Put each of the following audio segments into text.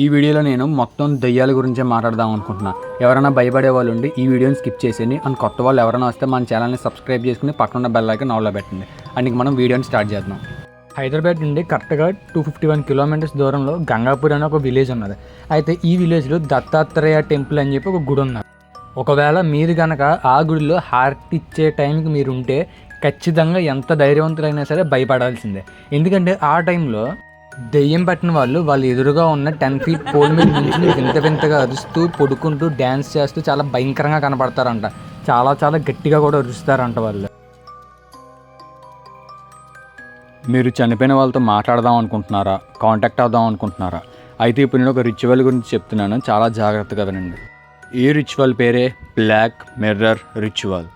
ఈ వీడియోలో నేను మొత్తం దయ్యాల గురించే మాట్లాడదాం అనుకుంటున్నాను ఎవరైనా భయపడే వాళ్ళు ఉండి ఈ వీడియోని స్కిప్ చేసేయండి. అండ్ కొత్త వాళ్ళు ఎవరైనా వస్తే మన ఛానల్ని సబ్స్క్రైబ్ చేసుకుని పక్కన ఉన్న బెల్ ఐకాన్ పెట్టండి. అండ్ మనం వీడియోని స్టార్ట్ చేద్దాం. హైదరాబాద్ నుండి కరెక్ట్గా టూ ఫిఫ్టీ వన్ కిలోమీటర్స్ దూరంలో గంగాపూర్ అనే ఒక విలేజ్ ఉన్నది. అయితే ఈ విలేజ్లో దత్తాత్రేయ టెంపుల్ అని చెప్పి ఒక గుడి ఉన్నది. ఒకవేళ మీరు కనుక ఆ గుడిలో హార్ట్ ఇచ్చే టైంకి మీరు ఉంటే ఖచ్చితంగా ఎంత ధైర్యవంతులైనా సరే భయపడాల్సిందే. ఎందుకంటే ఆ టైంలో దెయ్యం పట్టిన వాళ్ళు వాళ్ళు ఎదురుగా ఉన్న టెన్ ఫీట్ పోల్ మీద నుంచి వింత వింతగా అరుస్తూ పొడుకుంటూ డ్యాన్స్ చేస్తూ చాలా భయంకరంగా కనపడతారంట. చాలా చాలా గట్టిగా కూడా అరుస్తారంట వాళ్ళు. మీరు చనిపోయిన వాళ్ళతో మాట్లాడదాం అనుకుంటున్నారా? కాంటాక్ట్ అవుదాం అనుకుంటున్నారా? అయితే ఇప్పుడు నేను ఒక రిచువల్ గురించి చెప్తున్నాను. చాలా జాగ్రత్తగా వినండి ఈ రిచువల్ పేరే బ్లాక్ మిర్రర్ రిచువల్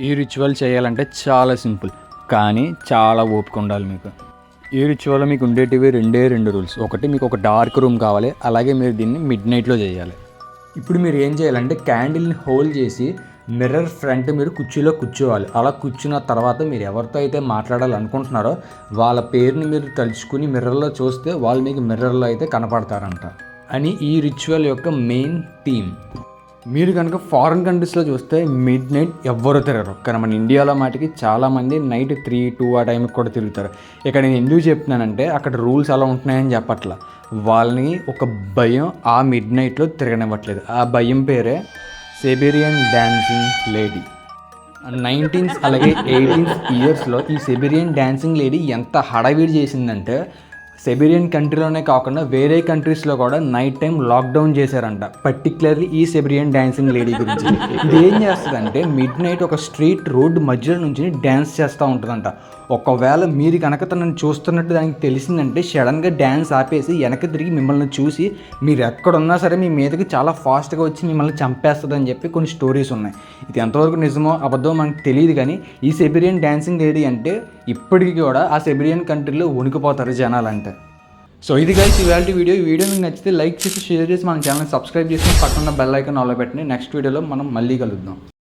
ఈ రిచువల్ చేయాలంటే చాలా సింపుల్. కానీ చాలా ఓపిక ఉండాలి మీకు. ఈ రిచువల్ మీకు ఉండేటివి రెండే రెండు రూల్స్ ఒకటి మీకు ఒక డార్క్ రూమ్ కావాలి అలాగే మీరు దీన్ని మిడ్ నైట్లో చేయాలి. ఇప్పుడు మీరు ఏం చేయాలంటే క్యాండిల్ని హోల్డ్ చేసి మిర్రర్ ఫ్రంట్ మీరు కుర్చీలో కూర్చోవాలి. అలా కూర్చున్న తర్వాత మీరు ఎవరితో అయితే మాట్లాడాలనుకుంటున్నారో వాళ్ళ పేరుని మీరు తలుచుకుని మిర్రర్లో చూస్తే వాళ్ళు మీకు మిర్రర్లో అయితే కనపడతారంట. అని ఈ రిచువల్ యొక్క మెయిన్ థీమ్ మీరు కనుక ఫారిన్ కంట్రీస్లో చూస్తే మిడ్ నైట్ ఎవ్వరు తిరగరు. కానీ మన ఇండియాలో మాటికి చాలామంది నైట్ త్రీ టూ ఆ టైంకి కూడా తిరుగుతారు. ఇక్కడ నేను ఎందుకు చెప్తున్నానంటే అక్కడ రూల్స్ అలా ఉంటున్నాయని చెప్పట్లా. వాళ్ళని ఒక భయం ఆ మిడ్ నైట్లో తిరగనివ్వట్లేదు. ఆ భయం పేరే సెబిరియన్ డాన్సింగ్ లేడీ నైన్టీన్స్ అలాగే ఎయిటీన్స్ ఇయర్స్లో ఈ సెబిరియన్ డాన్సింగ్ లేడీ ఎంత హడావిడి చేసిందంటే సెబిరియన్ కంట్రీలోనే కాకుండా వేరే కంట్రీస్లో కూడా నైట్ టైం లాక్డౌన్ చేశారంట. పర్టికులర్లీ ఈ సెబిరియన్ డ్యాన్సింగ్ లేడీ గురించి. ఇది ఏం చేస్తుందంటే మిడ్ నైట్ ఒక స్ట్రీట్ రోడ్ మధ్యలో నుంచి డ్యాన్స్ చేస్తూ ఉంటుందంట. ఒకవేళ మీరు కనుక తనని చూస్తున్నట్టు దానికి తెలిసిందంటే సడన్గా డ్యాన్స్ ఆపేసి వెనక తిరిగి మిమ్మల్ని చూసి మీరు ఎక్కడున్నా సరే మీ మీదకి చాలా ఫాస్ట్గా వచ్చి మిమ్మల్ని చంపేస్తుందని చెప్పి కొన్ని స్టోరీస్ ఉన్నాయి. ఇది ఎంతవరకు నిజమో అబద్ధమో మనకు తెలియదు కానీ ఈ సెబిరియన్ డ్యాన్సింగ్ లేడీ అంటే ఇప్పటికీ కూడా ఆ సెబిరియన్ కంట్రీలో వణికిపోతారు జనాలంటే. సో ఇది గైస్ ఇవాళ వీడియో ఈ వీడియో మీకు నచ్చితే లైక్ చేసి షేర్ చేసి మన ఛానల్ సబ్స్క్రైబ్ చేసి పక్కన బెల్ ఐకాన్ ఆలో పెట్టండి. నెక్స్ట్ వీడియోలో మనం మళ్ళీ కలుద్దాం.